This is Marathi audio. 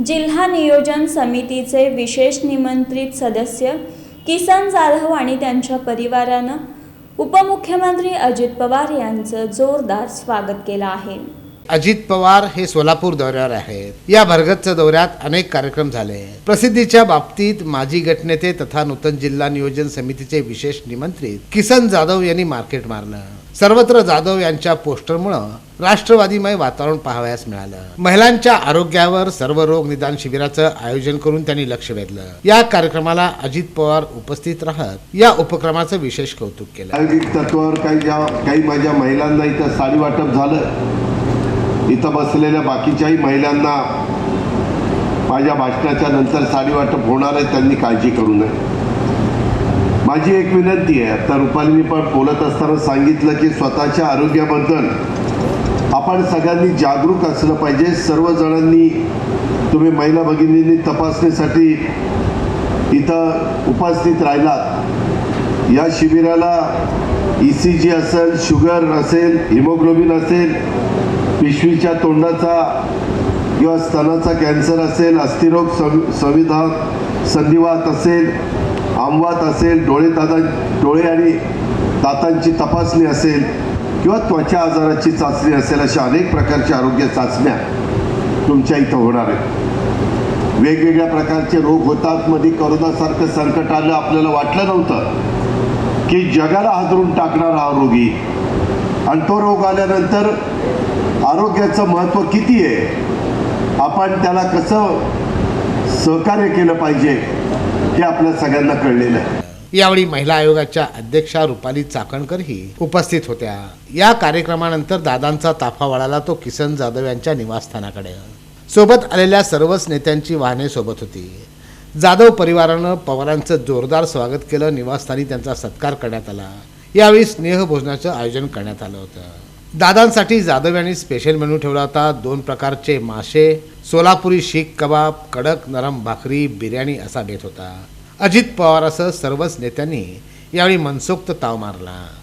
जिल्हा नियोजन समितीचे विशेष निमंत्रित सदस्य किसन जाधव आणि त्यांच्या परिवारानं उपमुख्यमंत्री अजित पवार यांचं जोरदार स्वागत केलं आहे. अजित पवार हे सोलापूर दौऱ्यावर आहेत. या भरगतच्या दौऱ्यात अनेक कार्यक्रम झाले. प्रसिद्धीच्या बाबतीत माजी गटनेते तथा नूतन जिल्हा नियोजन समितीचे विशेष निमंत्रित किसन जाधव यांनी मार्केट मारलं. सर्वत्र जाधव यांच्या पोस्टरमुळं राष्ट्रवादीमय वातावरण पाहावयास मिळालं. महिलांच्या आरोग्यावर सर्व रोग निदान शिबिराचं आयोजन करून त्यांनी लक्ष वेधलं. या कार्यक्रमाला अजित पवार उपस्थित राहत या उपक्रमाचं विशेष कौतुक केलं. तत्वावर काही ज्या काही माझ्या महिलांना इथं साडी वाटप झालं. इथं बसलेल्या बाकीच्याही महिलांना माझ्या भाषणाच्या नंतर साडी वाटप होणार आहे त्यांनी काळजी करू नये. माझी एक विनंती आहे आता रुपालींनी पण बोलत असताना सांगितलं की स्वतःच्या आरोग्याबद्दल आपण सगळ्यांनी जागरूक असलं पाहिजे. सर्वजणांनी तुम्ही महिला भगिनींनी तपासणीसाठी इथं उपस्थित राहिलात. या शिबिराला ई सी जी असेल शुगर असेल हिमोग्लोबिन असेल पिशवीच्या तोंडाचा किंवा स्तनाचा कॅन्सर असेल अस्थिरोग सं संविधान संधिवात असेल आमवात असेल डोळे दादा डोळे आणि दातांची तपासणी असेल किंवा त्वचा आजाराची चाचणी असेल अशा अनेक प्रकारच्या आरोग्य चाचण्या तुमच्या इथं होणार आहेत. वेगवेगळ्या प्रकारचे रोग होतात. मध्ये करोनासारखं संकट आलं आपल्याला वाटलं नव्हतं की जगाला हादरून टाकणारा हा रोगी. आणि तो रोग आल्यानंतर आरोग्याचं महत्त्व किती आहे? आपण त्याला कसं सहकार्य केलं पाहिजे? हे आपल्या सगळ्यांना कळलेलं आहे. यावेळी महिला आयोगाच्या अध्यक्षा रुपाली चाकणकरही उपस्थित होत्या. या कार्यक्रमानंतर दादांचा ताफा वळाला तो किसन जाधव यांच्या निवासस्थानाकडे. सोबत आलेल्या सर्वच नेत्यांची वाहने सोबत होती. जाधव परिवारानं पवारांचं जोरदार स्वागत केलं निवासस्थानी त्यांचा सत्कार करण्यात आला. यावेळी स्नेहभोजनाचं आयोजन करण्यात आलं होतं. दादांसाठी जाधव यांनी स्पेशल मेन्यू ठेवला होता. दोन प्रकारचे मासे सोलापुरी शीख कबाब कडक नरम भाकरी बिर्याणी असा बेत होता. अजित पवारासह सर्वच नेत्यांनी यावेळी मनसोक्त ताव मारला.